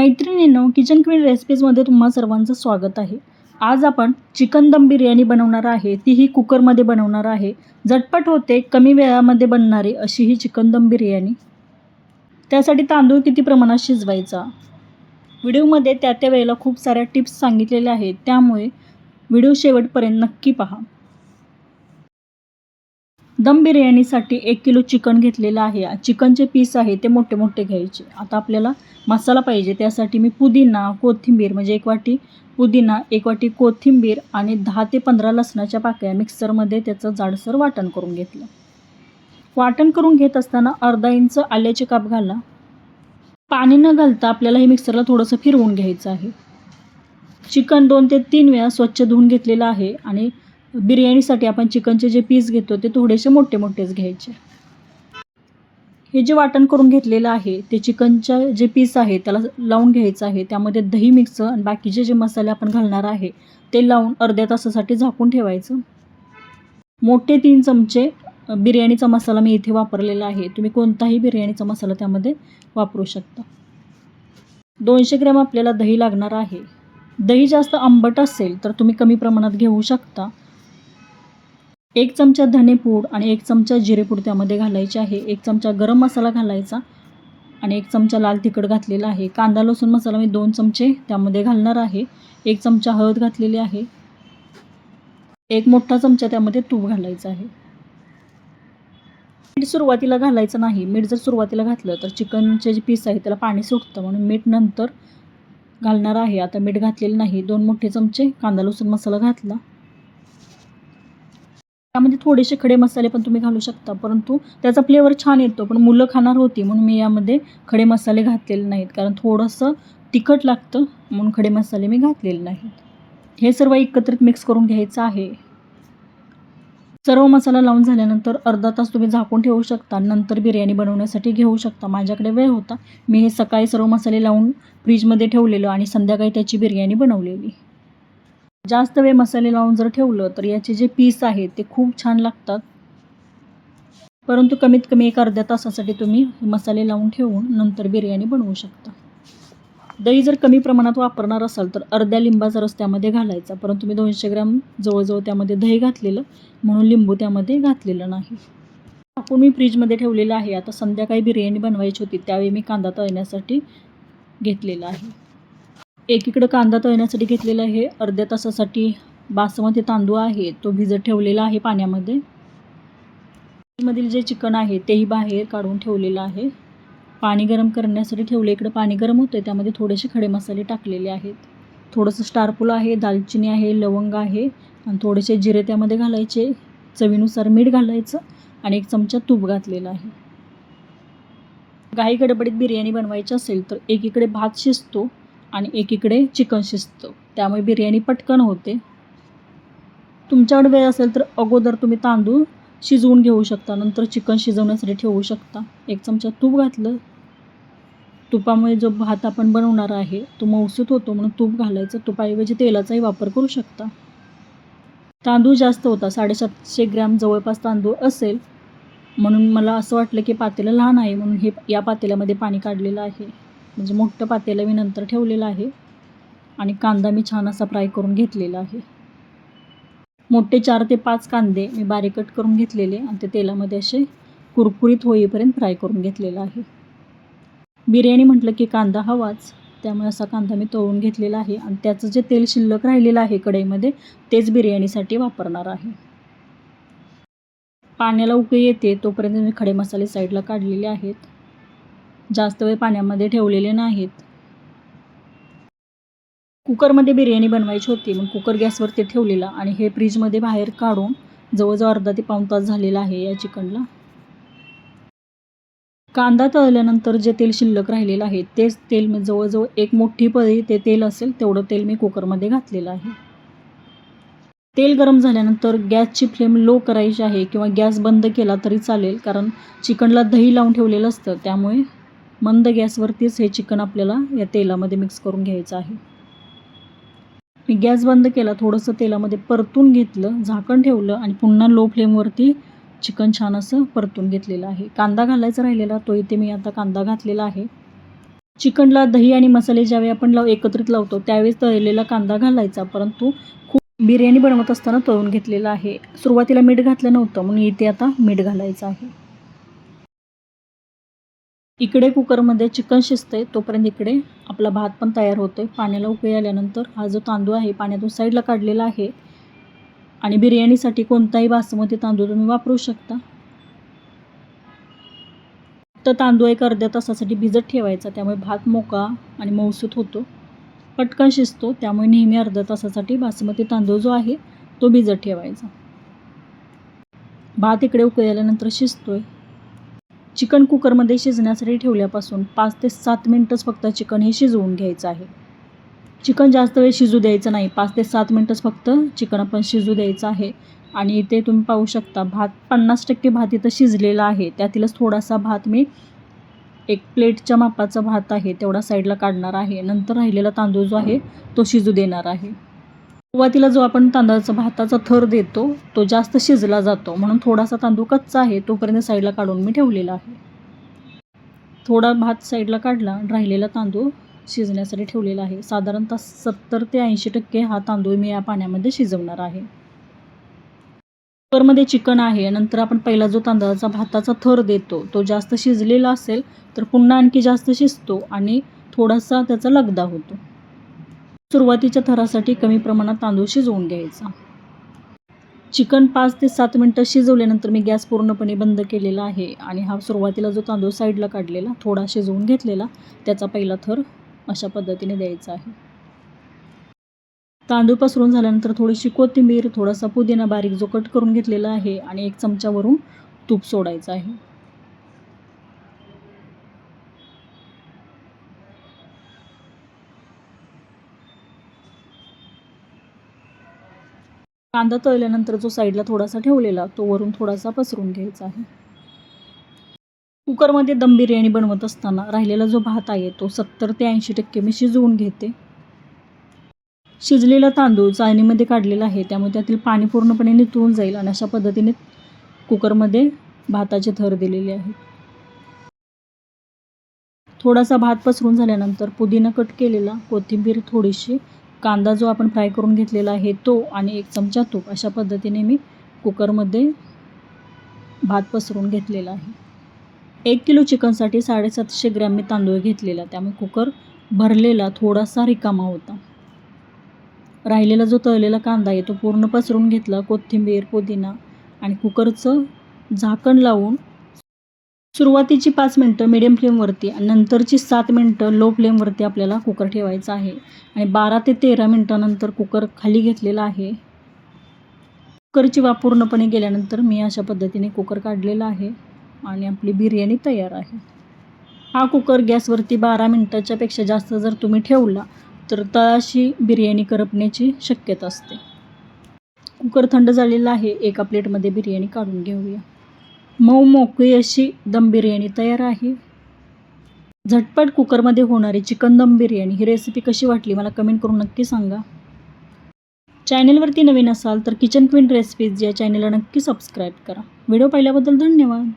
मैत्रिणींनो kitchen queen रेसिपीजमध्ये तुम्हा सर्वांचं स्वागत आहे. आज आपण चिकन दम बिर्याणी बनवणार आहे तीही कुकरमध्ये बनवणार आहे. झटपट होते कमी वेळामध्ये बनणारी अशी ही चिकन दम बिर्याणी. त्यासाठी तांदूळ किती प्रमाणात शिजवायचा? व्हिडिओमध्ये त्या त्या वेळेला खूप साऱ्या टिप्स सांगितलेल्या आहेत त्यामुळे व्हिडिओ शेवटपर्यंत नक्की पहा. दम बिर्याणीसाठी एक किलो चिकन घेतलेलं आहे. चिकनचे पीस आहे ते मोठे मोठे घ्यायचे. आता आपल्याला मसाला पाहिजे त्यासाठी मी पुदिना कोथिंबीर म्हणजे एक वाटी पुदिना एक वाटी कोथिंबीर आणि दहा ते पंधरा लसणाच्या पाकळ्या मिक्सरमध्ये त्याचं जाडसर वाटण करून घेतलं. वाटण करून घेत असताना अर्धा इंच आल्याचे काप घाला. पाणी न घालता आपल्याला हे मिक्सरला थोडंसं फिरवून घ्यायचं आहे. चिकन दोन ते तीन वेळा स्वच्छ धुवून घेतलेलं आहे आणि बिर्याणीसाठी आपण चिकनचे जे पीस घेतो ते थोडेसे मोठे मोठेच घ्यायचे. हे जे वाटण करून घेतलेलं आहे ते चिकनच्या जे पीस आहे त्याला लावून घ्यायचं आहे. त्यामध्ये दही मिक्स आणि बाकीचे जे मसाले आपण घालणार आहे ते लावून अर्ध्या तासासाठी झाकून ठेवायचं. मोठे तीन चमचे बिर्याणीचा मसाला मी इथे वापरलेला आहे. तुम्ही कोणताही बिर्याणीचा मसाला त्यामध्ये वापरू शकता. दोनशे ग्रॅम आपल्याला दही लागणार आहे. दही जास्त आंबट असेल तर तुम्ही कमी प्रमाणात घेऊ शकता. एक चमचा धनेपूड आणि एक चमचा जिरेपूड त्यामध्ये घालायचे आहे. एक चमचा गरम मसाला घालायचा आणि एक चमचा लाल तिखट घातलेला आहे. कांदा लसूण मसाला मी दोन चमचे त्यामध्ये घालणार आहे. एक चमचा हळद घातलेली आहे. एक मोठा चमचा त्यामध्ये तूप घालायचं आहे. मीठ सुरुवातीला घालायचं नाही. मीठ जर सुरुवातीला घातलं तर चिकनचे जे पीस आहे त्याला पाणी सुटतं. म्हणून मीठ नंतर घालणार आहे. आता मीठ घातलेलं नाही. दोन मोठे चमचे कांदा लसूण मसाला घातला. त्यामध्ये थोडेसे खडे मसाले पण तुम्ही घालू शकता परंतु त्याचा फ्लेवर छान येतो. पण मुलं खाणार होती म्हणून मी यामध्ये खडे मसाले घातलेले नाहीत. कारण थोडंसं तिखट लागतं म्हणून खडे मसाले मी घातलेले नाहीत. हे सर्व एकत्रित मिक्स करून घ्यायचं आहे. सर्व मसाला लावून झाल्यानंतर अर्धा तास तुम्ही झाकून ठेवू शकता. नंतर बिर्याणी बनवण्यासाठी घेऊ शकता. माझ्याकडे वेळ होता. मी हे सकाळी सर्व मसाले लावून फ्रीजमध्ये ठेवलेलं आणि संध्याकाळी त्याची बिर्याणी बनवलेली. जास्त वेळ मसाले लावून जर ठेवलं तर याचे जे पीस आहेत ते खूप छान लागतात. परंतु कमीत कमी एक अर्ध्या तासासाठी तुम्ही मसाले लावून ठेवून नंतर बिर्याणी बनवू शकता. दही जर कमी प्रमाणात वापरणार असाल तर अर्ध्या लिंबाचा रस त्यामध्ये घालायचा. परंतु मी दोनशे ग्रॅम जवळजवळ त्यामध्ये दही घातलेलं म्हणून लिंबू त्यामध्ये घातलेलं नाही. टाकून मी फ्रीजमध्ये ठेवलेलं आहे. आता संध्याकाळी बिर्याणी बनवायची होती त्यावेळी मी कांदा तळण्यासाठी घेतलेला आहे. एकीकडं कांदा तळण्यासाठी घेतलेला आहे. अर्ध्या तासासाठी बासमती तांदूळ आहे. तो भिजत ठेवलेला आहे पाण्यामध्ये. मधील जे चिकन आहे तेही बाहेर काढून ठेवलेलं आहे. पाणी गरम करण्यासाठी ठेवले. इकडं पाणी गरम होतं त्यामध्ये थोडेसे खडे मसाले टाकलेले आहेत. थोडंसं स्टारपूल आहे दालचिनी आहे लवंग आहे आणि थोडेसे जिरे त्यामध्ये घालायचे. चवीनुसार मीठ घालायचं आणि एक चमचा तूप घातलेला आहे. घाई गडबडीत बिर्याणी बनवायची असेल तर एकीकडे भात शिजतो. आणि एकीकडे चिकन शिजतं. त्यामुळे बिर्याणी पटकन होते. तुमच्याकडे वेळ असेल तर अगोदर तुम्ही तांदूळ शिजवून घेऊ शकता नंतर चिकन शिजवण्यासाठी ठेवू शकता. एक चमचा तूप घातलं. तुपामुळे जो भात आपण बनवणार आहे तो मौसूत होतो म्हणून तूप घालायचं. तुपाऐवजी तेलाचाही वापर करू शकता. तांदूळ जास्त होता साडेसातशे ग्रॅम जवळपास तांदूळ असेल. म्हणून मला असं वाटलं की पातेलं लहान आहे म्हणून हे या पातेल्यामध्ये पाणी काढलेलं आहे. म्हणजे मोठं पातेलं मी नंतर ठेवलेलं आहे. आणि कांदा मी छान असा फ्राय करून घेतलेला आहे. मोठे चार ते पाच कांदे मी बारीक कट करून घेतलेले आणि ते तेलामध्ये असे कुरकुरीत होईपर्यंत फ्राय करून घेतलेला आहे. बिर्याणी म्हटलं की कांदा हवाच त्यामुळे असा कांदा मी तळून घेतलेला आहे आणि त्याचं जे तेल शिल्लक राहिलेलं आहे कढईमध्ये तेच बिर्याणीसाठी वापरणार आहे. पाण्याला उकळी येते तोपर्यंत मी खडे मसाले साईडला काढलेले आहेत. जास्त वेळ पाण्यामध्ये ठेवलेले नाहीत. कुकरमध्ये बिर्याणी बनवायची होती मग कुकर गॅसवरती ठेवलेला आणि हे फ्रीजमध्ये बाहेर काढून जवळजवळ अर्धा ते पाऊण तास झालेला आहे या चिकनला. कांदा तळल्यानंतर जे तेल शिल्लक राहिलेलं आहे तेच तेल मी जवळजवळ एक मोठी पळी ते तेल असेल तेवढं तेल मी कुकरमध्ये घातलेलं आहे. तेल गरम झाल्यानंतर गॅसची फ्लेम लो करायची आहे किंवा गॅस बंद केला तरी चालेल कारण चिकनला दही लावून ठेवलेलं असतं त्यामुळे मंद गॅसवरतीच हे चिकन आपल्याला या तेलामध्ये मिक्स करून घ्यायचं आहे. मी गॅस बंद केला थोडंसं तेलामध्ये परतून घेतलं झाकण ठेवलं आणि पुन्हा लो फ्लेमवरती चिकन छान असं परतून घेतलेलं आहे. कांदा घालायचा राहिलेला तो इथे मी आता कांदा घातलेला आहे. चिकनला दही आणि मसाले ज्यावेळी आपण लाव एकत्रित लावतो त्यावेळेस तळलेला कांदा घालायचा परंतु खूप बिर्याणी बनवत असताना तळून घेतलेला आहे. सुरुवातीला मीठ घातलं नव्हतं म्हणून इथे आता मीठ घालायचं आहे. इकडे कुकरमध्ये चिकन शिजतंय तोपर्यंत इकडे आपला भात पण तयार होतो आहे पाण्याला उकळी आल्यानंतर हा जो तांदूळ आहे पाण्यातून साईडला काढलेला आहे. आणि बिर्याणीसाठी कोणताही बासमती तांदूळ तुम्ही वापरू शकता. तर तांदूळ एक अर्ध्या तासासाठी भिजत ठेवायचा त्यामुळे भात मोका आणि मौसूत होतो. पटकन शिजतो त्यामुळे नेहमी अर्ध्या तासासाठी बासमती तांदूळ जो आहे तो भिजत ठेवायचा. भात इकडे उकळी आल्यानंतर शिजतोय. चिकन कुकरमध्ये शिजण्यासाठी ठेवल्यापासून पाच ते सात मिनटंच फक्त चिकन हे शिजवून घ्यायचं आहे. चिकन जास्त वेळ शिजू द्यायचं नाही. पाच ते सात मिनटंच फक्त चिकन आपण शिजू द्यायचं आहे. आणि इथे तुम्ही पाहू शकता भात पन्नास टक्के भात इथं शिजलेला आहे. त्यातीलच थोडासा भात मी एक प्लेटच्या मापाचा भात आहे तेवढा साईडला काढणार आहे. नंतर राहिलेला तांदूळ जो आहे तो शिजू देणार आहे. सुरुवातीला जो आपण तांदळाचा भाताचा थर देतो तो जास्त शिजला जातो. म्हणून थोडासा तांदूळ कच्चा आहे तोपर्यंत साईडला काढून मी ठेवलेला आहे. थोडा भात साईडला काढला राहिलेला तांदूळ शिजण्यासाठी ठेवलेला आहे. साधारणतः सत्तर ते ऐंशी टक्के हा तांदूळ मी या पाण्यामध्ये शिजवणार आहे. कुकरमध्ये चिकन आहे नंतर आपण पहिला जो तांदळाचा भाताचा थर देतो तो जास्त शिजलेला असेल तर पुन्हा आणखी जास्त शिजतो आणि थोडासा त्याचा लगदा होतो. सुरुवातीच्या थरासाठी कमी प्रमाणात तांदूळ शिजवून घ्यायचा. चिकन पाच ते सात मिनटं शिजवल्यानंतर मी गॅस पूर्णपणे बंद केलेला आहे आणि हा सुरुवातीला जो तांदूळ साईडला काढलेला थोडा शिजवून घेतलेला त्याचा पहिला थर अशा पद्धतीने द्यायचा आहे. तांदूळ पसरून झाल्यानंतर थोडीशी कोथिंबीर थोडासा पुदिना बारीक जो कट करून घेतलेला आहे आणि एक चमच्यावरून तूप सोडायचं आहे. कांदा तळल्यानंतर जो साईडला थोडासा ठेवलेला तो वरून थोडासा पसरून घ्यायचा आहे. कुकरमध्ये दम बिर्याणी बनवत असताना राहिलेला जो भात आहे तो सत्तर ते ऐंशी टक्के मी शिजवून घेते. शिजलेला तांदूळ चाळणीमध्ये काढलेला आहे त्यामुळे त्यातील पाणी पूर्णपणे निथळून जाईल आणि अशा पद्धतीने कुकरमध्ये भाताचे थर दिलेले आहेत. थोडासा भात पसरून झाल्यानंतर पुदिना कट केलेला कोथिंबीर थोडीशी कांदा जो आपण फ्राय करून घेतलेला आहे तो आणि एक चमचा तूप अशा पद्धतीने मी कुकरमध्ये भात पसरून घेतलेला आहे. एक किलो चिकनसाठी साडेसातशे ग्रॅम मी तांदूळ घेतलेला. त्यामुळे कुकर भरलेला थोडासा रिकामा होता. राहिलेला जो तळलेला कांदा आहे तो पूर्ण पसरून घेतला. कोथिंबीर पुदिना आणि कुकरचं झाकण लावून सुरुवातीची पाच मिनटं मिडियम फ्लेमवरती आणि नंतरची सात मिनटं लो फ्लेमवरती आपल्याला कुकर ठेवायचा आहे. आणि बारा ते तेरा मिनटानंतर कुकर खाली घेतलेला आहे. कुकरची वाफ पूर्णपणे गेल्यानंतर मी अशा पद्धतीने कुकर काढलेला आहे आणि आपली बिर्याणी तयार आहे. हा कुकर गॅसवरती बारा मिनटाच्या पेक्षा जास्त जर तुम्ही ठेवला तर तळाशी बिर्याणी करपण्याची शक्यता असते. कुकर थंड झालेला आहे एका प्लेटमध्ये बिर्याणी काढून घेऊया. मऊ मोकळी अशी दम बिर्याणी तयार आहे. झटपट कुकरमध्ये होणारी चिकन दम बिर्याणी ही रेसिपी कशी वाटली मला कमेंट करून नक्की सांगा. चॅनेलवरती नवीन असाल तर किचन क्वीन रेसिपीज या चॅनेलला नक्की सबस्क्राईब करा. व्हिडिओ पाहिल्याबद्दल धन्यवाद.